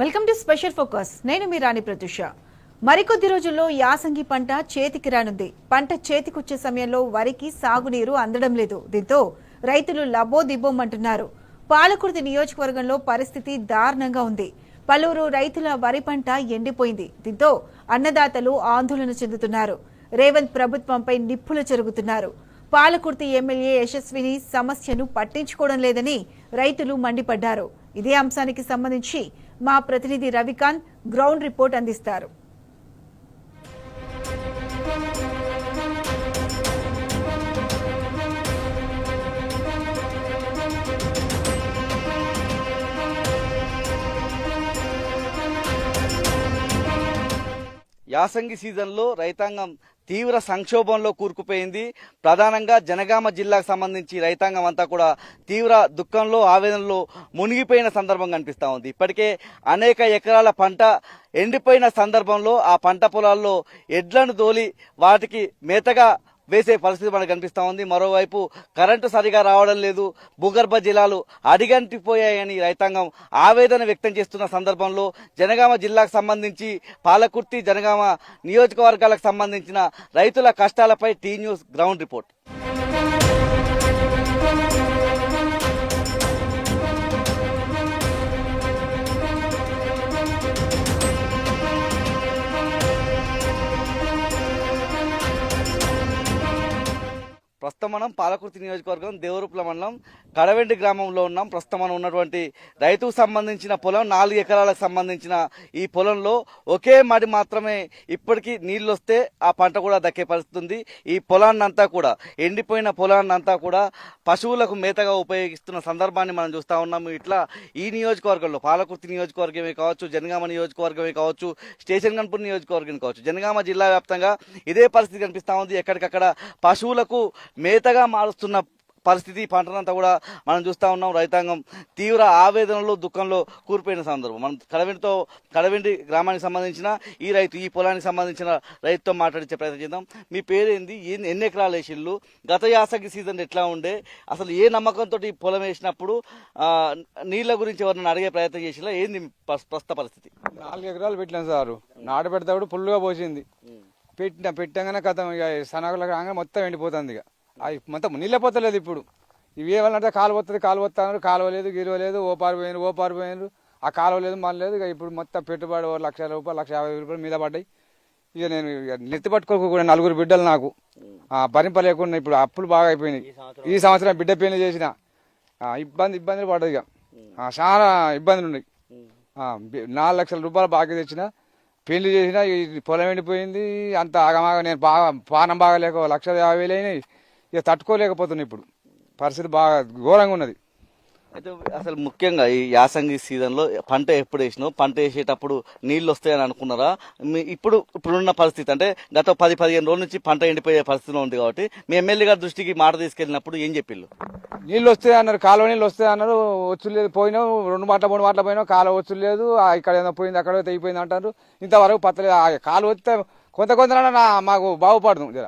Welcome to special focus. నేను మీ రాణి ప్రత్యుష మరికొద్ది రోజుల్లో యాసంగి పంట చేతికి రానుంది. పంట చేతికొచ్చే సమయంలో వరికి సాగునీరు అందడం లేదు. దీంతో రైతులు లబోదిబ్బోమంటున్నారు పాలకుర్తి నియోజకవర్గంలో పరిస్థితి దారుణంగా ఉంది. పలువురు రైతుల వరి పంట ఎండిపోయింది. దీంతో అన్నదాతలు ఆందోళన చెందుతున్నారు. రేవంత్ ప్రభుత్వంపై నిప్పులు జరుగుతున్నారు. పాలకుర్తి ఎమ్మెల్యే యశస్విని సమస్యను పట్టించుకోవడం లేదని రైతులు మండిపడ్డారు. ఇదే అంశానికి సంబంధించి మా ప్రతినిధి రవికాంత్ గ్రౌండ్ రిపోర్ట్ అందిస్తారు యాసంగి సీజన్లో రైతాంగం తీవ్ర సంక్షోభంలో కూరుకుపోయింది. ప్రధానంగా జనగామ జిల్లాకు సంబంధించి రైతాంగం అంతా కూడా తీవ్ర దుఃఖంలో ఆవేదనలో మునిగిపోయిన సందర్భం కనిపిస్తూ ఉంది. ఇప్పటికే అనేక ఎకరాల పంట ఎండిపోయిన సందర్భంలో ఆ పంట పొలాల్లో ఎడ్లను తోలి వాటికి మేతగా వేసే పరిస్థితి మనకు కనిపిస్తూ ఉంది. మరోవైపు కరెంటు సరిగా రావడం లేదు. భూగర్భ జలాలు అడిగంటిపోయాయని రైతాంగం ఆవేదన వ్యక్తం చేస్తున్న సందర్భంలో జనగామ జిల్లాకు సంబంధించి పాలకుర్తి జనగామ నియోజకవర్గాలకు సంబంధించిన రైతుల కష్టాలపై టీ న్యూస్ గ్రౌండ్ రిపోర్ట్. మనం పాలకుర్తి నియోజకవర్గం దేవరూపుల మండలం కడవెండి గ్రామంలో ఉన్నాం. ప్రస్తుతం మనం ఉన్నటువంటి రైతుకు సంబంధించిన పొలం నాలుగు ఎకరాలకు సంబంధించిన ఈ పొలంలో ఒకే మడి మాత్రమే ఇప్పటికీ నీళ్ళు వస్తే ఆ పంట కూడా దక్కే పరిస్థితి ఉంది. ఈ పొలాన్నంతా కూడా ఎండిపోయిన పొలాన్నంతా కూడా పశువులకు మేతగా ఉపయోగిస్తున్న సందర్భాన్ని మనం చూస్తూ ఉన్నాము. ఇట్లా ఈ నియోజకవర్గంలో పాలకుర్తి నియోజకవర్గమే కావచ్చు జనగామ నియోజకవర్గమే కావచ్చు స్టేషన్ గన్పూర్ నియోజకవర్గం కావచ్చు జనగామ జిల్లా వ్యాప్తంగా ఇదే పరిస్థితి కనిపిస్తూ ఉంది. ఎక్కడికక్కడ పశువులకు మేతగా మారుస్తున్న పరిస్థితి పంటనంతా కూడా మనం చూస్తూ ఉన్నాం రైతాంగం తీవ్ర ఆవేదనలో దుఃఖంలో కూరిపోయిన సందర్భం. మనం కడవెండితో కడవెండి గ్రామానికి సంబంధించిన ఈ రైతు ఈ పొలానికి సంబంధించిన రైతుతో మాట్లాడించే ప్రయత్నం చేద్దాం. మీ పేరేంది? ఎన్ని ఎన్ని ఎకరాలు వేసిళ్ళు గత యాసకి సీజన్ ఎట్లా ఉండే? అసలు ఏ నమ్మకంతో ఈ పొలం వేసినప్పుడు నీళ్ళ గురించి ఎవరిని అడిగే ప్రయత్నం చేసినా ఏంది ప్రస్- ప్రస్తుత పరిస్థితి? నాలుగు ఎకరాలు పెట్టినాం సారు. నాటు పెడతాడు ఫుల్గా పోసింది. పెట్టిన పెట్టగానే కథం ఇక మొత్తం ఎండిపోతుంది ఇక మొత్తం నీళ్ళే పోతలేదు ఇప్పుడు. ఇవి ఏమన్నా కాలువ వస్తుంది కాలువ వస్తున్నారు కాలువ లేదు గిరువ లేదు ఓ పారు పోయినారు ఓ పారు పోయినారు ఆ కాలువ లేదు మన లేదు ఇక ఇప్పుడు మొత్తం పెట్టుబడి ఓ లక్ష రూపాయలు లక్ష యాభై రూపాయలు మీద పడ్డాయి. ఇక నేను ఇక నెత్తి పట్టుకోక కూడా నలుగురు బిడ్డలు నాకు. ఆ, భరింపలేకుండా ఇప్పుడు అప్పులు బాగా అయిపోయినాయి. ఈ సంవత్సరం. బిడ్డ పెళ్ళి చేసిన. ఇబ్బంది ఇబ్బందులు పడ్డది ఇక. చాలా ఇబ్బందులు ఉన్నాయి. నాలుగు లక్షల రూపాయలు బాకీ తెచ్చిన పెళ్ళి చేసిన పొలం ఎండిపోయింది అంత ఆగమాగ నేను బాగా పానం బాగాలేక ఓ లక్ష యాభై వేలు అయినాయి. ఇక తట్టుకోలేకపోతున్నా ఇప్పుడు. పరిస్థితి బాగా ఘోరంగా ఉన్నది. అయితే అసలు ముఖ్యంగా ఈ యాసంగి సీజన్లో పంట ఎప్పుడు వేసినావు? పంట వేసేటప్పుడు నీళ్ళు వస్తాయని అనుకున్నారా? మీ- ఇప్పుడు ఇప్పుడున్న పరిస్థితి అంటే గత పది పదిహేను రోజుల నుంచి పంట ఎండిపోయే పరిస్థితిలో ఉంది కాబట్టి మీ ఎమ్మెల్యే గారి దృష్టికి మాట తీసుకెళ్ళినప్పుడు ఏం చెప్పిళ్ళు నీళ్ళు వస్తాయి అన్నారు కాలువ నీళ్ళు వస్తాయి అన్నారు వచ్చు లేదు పోయినావు రెండు మాటల మూడు మాటలు పోయినావు కాలువ వచ్చు లేదు ఇక్కడ ఏదో పోయింది అక్కడ తెగిపోయింది అంటారు. ఇంతవరకు పత్తలేదు. ఆ కాలువ వస్తే కొంత కొంత మాకు బాగుపడదు జర.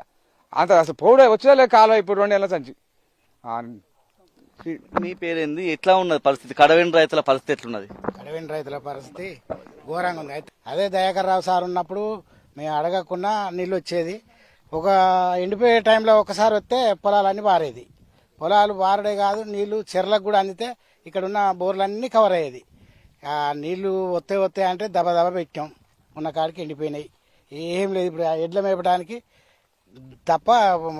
అంత అసలు పోడే వచ్చేదే లేదు కాలువ ఇప్పుడు రెండు నెలల సంచి ఆ, మీ పేరేంది? ఎట్లా ఉన్నది పరిస్థితి? కడవేండి రైతుల పరిస్థితి ఎట్లున్నది? కడవేండి రైతుల పరిస్థితి ఘోరంగా ఉంది. అయితే అదే దయాకర్ రావు సార్ ఉన్నప్పుడు మేము అడగకుండా నీళ్ళు వచ్చేది. ఒక ఎండిపోయే టైంలో ఒకసారి వస్తే పొలాలన్నీ పారేది. పొలాలు పారడే కాదు నీళ్ళు చెర్లకు కూడా అందితే ఇక్కడ ఉన్న బోర్లన్నీ కవర్ అయ్యేది. ఆ నీళ్ళు వస్తే వస్తే అంటే దబ దబ పెట్టాం. ఉన్న కాడికి ఎండిపోయినాయి. ఏం లేదు ఇప్పుడు ఎడ్ల మేపడానికి తప్ప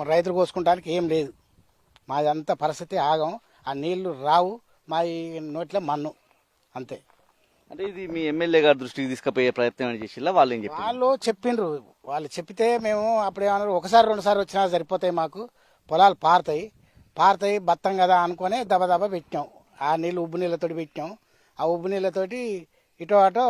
రైతులు కోసుకుంటానికి ఏం లేదు. మాది అంత పరిస్థితి ఆగం. ఆ నీళ్ళు రావు. మా నోట్లో మన్ను. అంతే. అంటే ఇది మీ ఎమ్మెల్యే గారి దృష్టికి తీసుకుపోయే ప్రయత్నం చేసిల్లా? వాళ్ళు ఏం చెప్పారు వాళ్ళు చెప్పిండ్రు వాళ్ళు చెప్పితే మేము అప్పుడు ఏమన్నారు? ఒకసారి రెండు సార్లు వచ్చినా సరిపోతాయి మాకు. పొలాలు పారుతాయి. పారుతాయి బత్తం కదా అనుకొని దబ దబ పెట్టాం ఆ నీళ్ళు ఉబ్బు నీళ్ళతోటి పెట్టాం ఆ ఉబ్బు నీళ్ళతోటి ఇటో అటో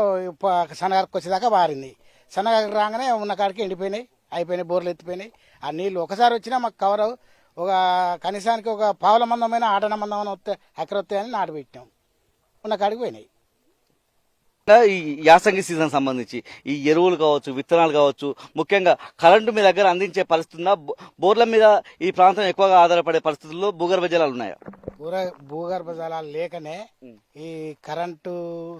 శనగకు వచ్చేదాకా పారింది శనగకు రాగానే ఉన్న కాడికి ఎండిపోయినాయి. అయిపోయినాయి బోర్లు ఎత్తిపోయినాయి. ఆ నీళ్ళు ఒకసారి వచ్చినా మాకు కవర్. ఒక కనీసానికి ఒక పావుల మందమైన ఆటన మందమైన వస్తే ఎకర వస్తాయని నాటు పెట్టాం ఉన్న కాడికి పోయినాయి. ఈ యాసంగి సీజన్ సంబంధించి ఈ ఎరువులు కావచ్చు విత్తనాలు కావచ్చు ముఖ్యంగా కరెంటు మీ దగ్గర అందించే పరిస్థితి ఉందా? బోర్ల మీద ఈ ప్రాంతం ఎక్కువగా ఆధారపడే పరిస్థితుల్లో భూగర్భ జలాలు ఉన్నాయా? భూగర్భ జలాలు లేకనే ఈ కరెంటు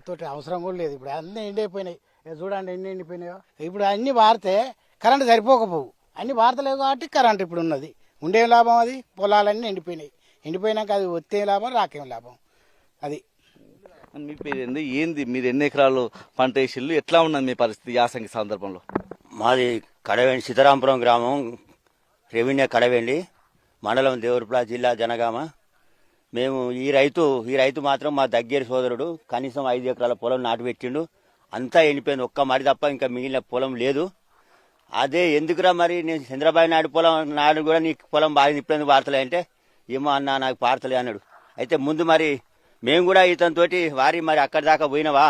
తోటి అవసరం కూడా లేదు. ఇప్పుడు అన్ని ఎండిపోయినాయి. చూడండి ఎన్ని ఎండిపోయినాయో. ఇప్పుడు అన్ని వారితే కరెంటు సరిపోకపోవు. అన్ని వార్తలేవు కాబట్టి కరెంట్ ఇప్పుడు ఉన్నది ఉండే లాభం అది పొలాలన్నీ ఎండిపోయినాయి. ఎండిపోయినాక అది వచ్చే లాభం రాకేం లాభం. అది. మీ పేరు ఏంది? ఏంది? మీరు ఎన్ని ఎకరాలు పంట వేసిల్లు ఎట్లా ఉన్నది మీ పరిస్థితి యాసంగి సందర్భంలో? మాది కడవెండి సీతారాంపురం గ్రామం. రెవెన్యూ కడవెండి మండలం దేవరపల జిల్లా జనగామ. మేము ఈ రైతు ఈ రైతు మాత్రం మా దగ్గర సోదరుడు. కనీసం ఐదు ఎకరాల పొలం నాటు పెట్టిండు. అంతా ఎండిపోయింది. ఒక్క మరి తప్ప ఇంకా మిగిలిన పొలం లేదు. అదే ఎందుకురా మరి? నేను చంద్రబాబు నాయుడు పొలం నాడు కూడా నీకు పొలం బాగా ఇప్పుడు వార్తలే అంటే? ఏమో అన్నా నాకు పారతలే అన్నాడు. అయితే ముందు మరి మేము కూడా ఇతనితోటి వారి మరి అక్కడి దాకా పోయినవా?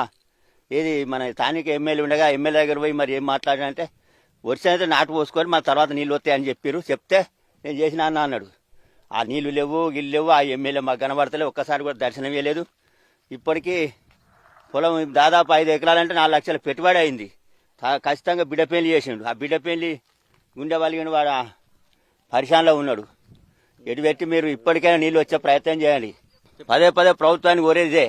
ఏది మన స్థానిక ఎమ్మెల్యే ఉండగా ఎమ్మెల్యే దగ్గర పోయి మరి ఏం మాట్లాడినంటే వర్షం అయితే నాటు పోసుకొని మన తర్వాత నీళ్ళు వస్తాయని చెప్పారు చెప్తే నేను చేసిన అన్న అన్నాడు. ఆ నీళ్ళు లేవు గిల్లు లేవు ఆ ఎమ్మెల్యే మాకు కనబడతలే ఒక్కసారి కూడా దర్శనం ఇవ్వలేదు. ఇప్పటికీ పొలం దాదాపు ఐదు ఎకరాలంటే నాలుగు లక్షల పెట్టుబడి అయింది. ఖచ్చితంగా బిడ్డ పెళ్ళి చేసిండు. ఆ బిడ్డ పెళ్ళి గుండె వలిగిన వాడు పరిశానలో ఉన్నాడు. ఎటు పెట్టి మీరు ఇప్పటికైనా నీళ్ళు వచ్చే ప్రయత్నం చేయండి. పదే పదే ప్రభుత్వానికి కోరేదే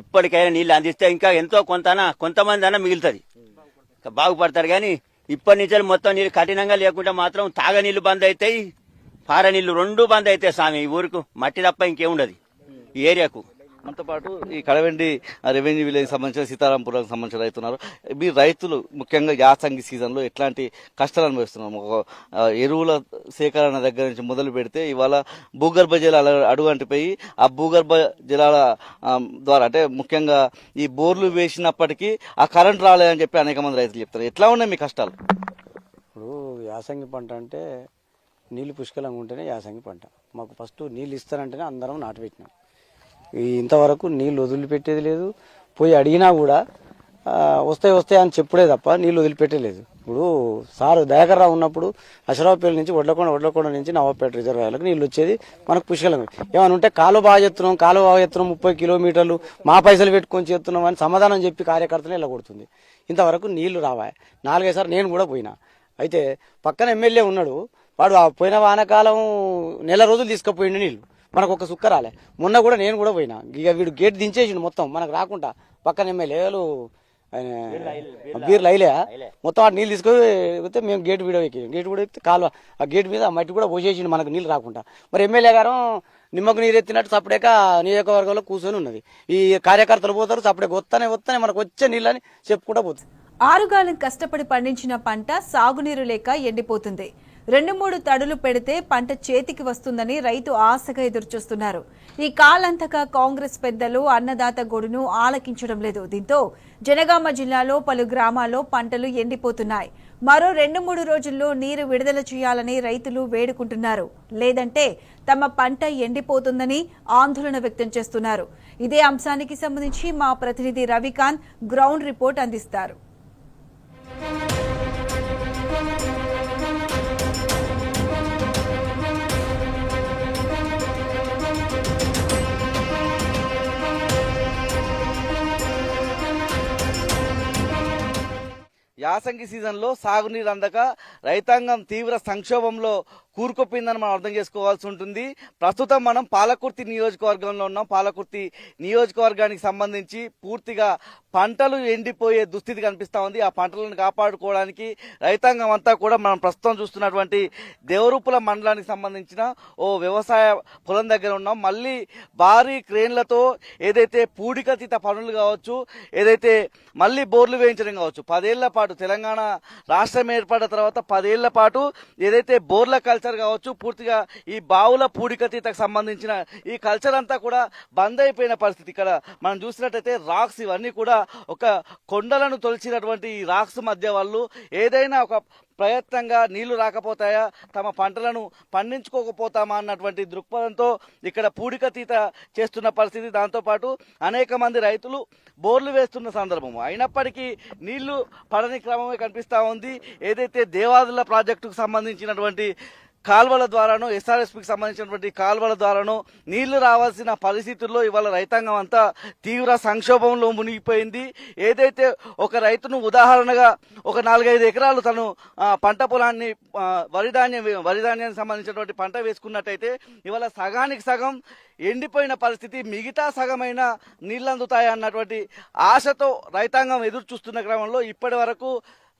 ఇప్పటికైనా నీళ్ళు అందిస్తే ఇంకా ఎంతో కొంతనా కొంతమంది అయినా మిగులుతుంది బాగుపడతారు కానీ ఇప్పటి నుంచి మొత్తం నీళ్ళు కఠినంగా లేకుండా మాత్రం తాగ నీళ్ళు బంద్ అవుతాయి పార నీళ్ళు రెండు బంద్ అవుతాయి స్వామి. ఈ ఊరుకు మట్టి తప్ప ఇంకేముండదు. ఈ ఏరియాకు. మనతో పాటు ఈ కడవెండి రెవెన్యూ విలేజ్ సంబంధించిన సీతారాంపురానికి సంబంధించిన రైతున్నారు. మీ రైతులు ముఖ్యంగా యాసంగి సీజన్లో ఎట్లాంటి కష్టాలు అనుభవిస్తున్నారు? ఒక ఎరువుల సేకరణ దగ్గర నుంచి మొదలు పెడితే ఇవాళ భూగర్భ జలాలు అడుగంటిపోయి ఆ భూగర్భ జలాల ద్వారా అంటే ముఖ్యంగా ఈ బోర్లు వేసినప్పటికీ ఆ కరెంట్ రాలేదని చెప్పి అనేక మంది రైతులు చెప్తారు. ఎట్లా ఉన్నాయి మీ కష్టాలు? ఇప్పుడు యాసంగి పంట అంటే నీళ్ళు పుష్కలంగా ఉంటేనే యాసంగి పంట. మాకు ఫస్ట్ నీళ్ళు ఇస్తారంటేనే అందరం నాటు పెట్టినాం. ఇంతవరకు నీళ్ళు వదిలిపెట్టేది లేదు. పోయి అడిగినా కూడా వస్తాయి వస్తాయి అని చెప్పుడే తప్ప నీళ్ళు వదిలిపెట్టలేదు. ఇప్పుడు సారు దయాకర్ రావు ఉన్నప్పుడు అషరావుపేట నుంచి వడ్లకొండ వడ్లకొండ నుంచి నవాపేట రిజర్వాయర్లకు నీళ్ళు వచ్చేది మనకు పుష్కలం ఏమని ఉంటే కాలువ బాగా చేస్తున్నాం కాలువ బాగా చేస్తున్నాం ముప్పై కిలోమీటర్లు మా పైసలు పెట్టుకొని చేస్తున్నాం అని సమాధానం చెప్పి కార్యకర్తలు ఇలా కొడుతుంది ఇంతవరకు నీళ్ళు రావా నాలుగైదు నేను కూడా పోయినా. అయితే పక్కన ఎమ్మెల్యే ఉన్నాడు. వాడు పోయిన వానకాలం నెల రోజులు తీసుకుపోయిండు నీళ్ళు. మనకు ఒక సుక్క రాలే మొన్న కూడా నేను కూడా పోయినా. ఇక వీడు గేట్ దించేసిండు మొత్తం. మనకు రాకుండా. పక్కన ఎమ్మెల్యేలు బీర్లు అయిలే మొత్తం ఆ నీళ్ళు తీసుకొని మేము గేట్ వీడియో ఎక్కి గేట్ కూడా ఎక్కితే కాలువ ఆ గేట్ మీద ఆ మట్టి కూడా పోసేసిండు మనకు నీళ్ళు రాకుండా. మరి ఎమ్మెల్యే గారు నిమ్మకు నీరు ఎత్తినట్టు సపడేక నియోజకవర్గంలో కూర్చొని ఉన్నది. ఈ కార్యకర్తలు పోతారు సపడే వస్తానే వస్తానే మనకు వచ్చే నీళ్ళని చెప్పుకుంటా పోతుంది. ఆరుగాలం కష్టపడి పండించిన పంట సాగునీరు లేక ఎండిపోతుంది. రెండు మూడు తడులు పెడితే పంట చేతికి వస్తుందని రైతు ఆశగా ఎదురుచూస్తున్నారు. ఈ కాలంతగా కాంగ్రెస్ పెద్దలు అన్నదాత గొడును ఆలకించడం లేదు. దీంతో జనగామ జిల్లాలో పలు గ్రామాల్లో పంటలు ఎండిపోతున్నాయి. మరో రెండు మూడు రోజుల్లో నీరు విడుదల చేయాలని రైతులు వేడుకుంటున్నారు. లేదంటే తమ పంట ఎండిపోతుందని ఆందోళన వ్యక్తం చేస్తున్నారు. ఇదే అంశానికి సంబంధించి మా ప్రతినిధి రవికాంత్ గ్రౌండ్ రిపోర్ట్ అందిస్తారు. యాసంగి సీజన్లో సాగునీరు అందక రైతాంగం తీవ్ర సంక్షోభంలో కూరుకుపోయిందని మనం అర్థం చేసుకోవాల్సి ఉంటుంది. ప్రస్తుతం మనం పాలకుర్తి నియోజకవర్గంలో ఉన్నాం. పాలకుర్తి నియోజకవర్గానికి సంబంధించి పూర్తిగా పంటలు ఎండిపోయే దుస్థితి కనిపిస్తూ ఉంది. ఆ పంటలను కాపాడుకోవడానికి రైతాంగం అంతా కూడా మనం ప్రస్తుతం చూస్తున్నటువంటి దేవరూపుల మండలానికి సంబంధించిన ఓ వ్యవసాయ పొలం దగ్గర ఉన్నాం. మళ్ళీ భారీ క్రేన్లతో ఏదైతే పూడికతీత పనులు కావచ్చు ఏదైతే మళ్ళీ బోర్లు వేయించడం కావచ్చు పదేళ్ళ పాటు తెలంగాణ రాష్ట్రం ఏర్పడిన తర్వాత పదేళ్ళ పాటు ఏదైతే బోర్ల కల్చర్ కావచ్చు పూర్తిగా ఈ బావుల పూడికతీతకు సంబంధించిన ఈ కల్చర్ అంతా కూడా బంద్ అయిపోయిన పరిస్థితి. ఇక్కడ మనం చూసినట్టయితే రాక్స్ ఇవన్నీ కూడా ఒక కొండలను తొలిచినటువంటి ఈ రాక్స్ మధ్య వాళ్ళు ఏదైనా ఒక ప్రయత్నంగా నీళ్ళు రాకపోతాయా తమ పంటలను పండించుకోకపోతామా అన్నటువంటి దృక్పథంతో ఇక్కడ పూడికతీత చేస్తున్న పరిస్థితి. దాంతోపాటు అనేక మంది రైతులు బోర్లు వేస్తున్న సందర్భం. అయినప్పటికీ నీళ్ళు పడని క్రమమే కనిపిస్తూ ఉంది. ఏదైతే దేవాదుల ప్రాజెక్టుకు సంబంధించినటువంటి కాల్వల ద్వారాను ఎస్ఆర్ఎస్పికి సంబంధించినటువంటి కాల్వల ద్వారాను నీళ్ళు రావాల్సిన పరిస్థితుల్లో ఇవాళ రైతాంగం అంతా తీవ్ర సంక్షోభంలో మునిగిపోయింది. ఏదైతే ఒక రైతును ఉదాహరణగా ఒక నాలుగైదు ఎకరాలు తను పంట పొలాన్ని వరిధాన్యం వరిధాన్యానికి సంబంధించినటువంటి పంట వేసుకున్నట్టయితే ఇవాళ సగానికి సగం ఎండిపోయిన పరిస్థితి మిగతా సగమైన నీళ్ళు ఆశతో రైతాంగం ఎదురు చూస్తున్న క్రమంలో ఇప్పటి వరకు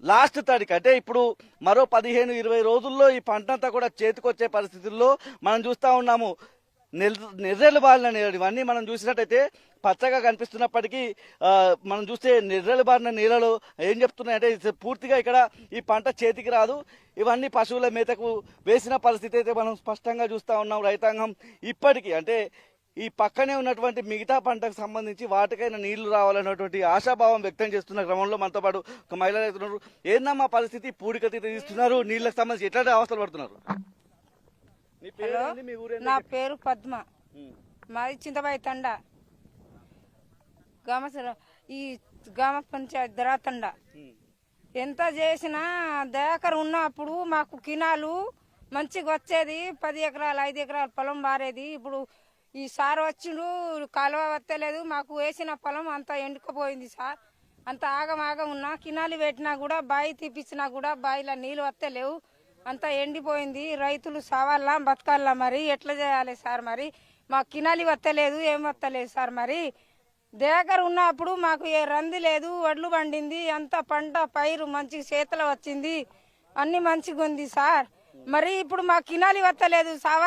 లాస్ట్ తారీఖు. అంటే ఇప్పుడు మరో పదిహేను ఇరవై రోజుల్లో ఈ పంట అంతా కూడా చేతికొచ్చే పరిస్థితుల్లో మనం చూస్తూ ఉన్నాము. నిర్రెలు బారిన నీళ్ళు ఇవన్నీ మనం చూసినట్టయితే పచ్చగా కనిపిస్తున్నప్పటికీ మనం చూస్తే నిర్రెలు బారిన నీళ్ళలో ఏం చెప్తున్నాయంటే పూర్తిగా ఇక్కడ ఈ పంట చేతికి రాదు. ఇవన్నీ పశువుల మేతకు వేసిన పరిస్థితి అయితే మనం స్పష్టంగా చూస్తూ ఉన్నాం రైతాంగం ఇప్పటికీ. అంటే ఈ పక్కనే ఉన్నటువంటి మిగతా పంటకు సంబంధించి వాటికైనా నీళ్ళు రావాలన్నటువంటి ఆశాభావం వ్యక్తం చేస్తున్న క్రమంలో మనతో పాటు ఒక మహిళ రైతున్నారు ఏందమ్మా పరిస్థితి? పూడికతీత తీస్తున్నారు. నీళ్ళకి సంబంధించి ఎట్లాంటి అవస్థలు పడుతున్నారు? మీ? మీ? నా పేరు పద్మ. మాది చింతబాయి తండ. గ్రామ ఈ గ్రామ పంచాయత్ దరాతండ. ఎంత చేసినా దయాకర్ ఉన్నప్పుడు మాకు కినాలు మంచిగా వచ్చేది. పది ఎకరాలు ఐదు ఎకరాల పొలం మారేది ఇప్పుడు ఈ సార్ వచ్చిండు కాలువ వత్తలేదు మాకు వేసిన పొలం అంతా ఎండుకుపోయింది సార్. అంత ఆగమాగం ఉన్నా కినాలు పెట్టినా కూడా బావి తీపిచ్చినా కూడా బావిలో నీళ్ళు వత్తలేవు. అంతా ఎండిపోయింది. రైతులు సావాలా బతకాలా మరి. ఎట్లా చేయాలి సార్ మరి? మాకు కినాలి వత్తలేదు ఏం వత్తలేదు సార్ మరి? దగ్గర ఉన్నప్పుడు మాకు ఏ రంది లేదు వడ్లు పండింది అంత పంట పైరు మంచి చేతలు వచ్చింది. అన్ని మంచిగా ఉంది సార్. మరి ఇప్పుడు మాకు కినాలి వత్తలేదు సావ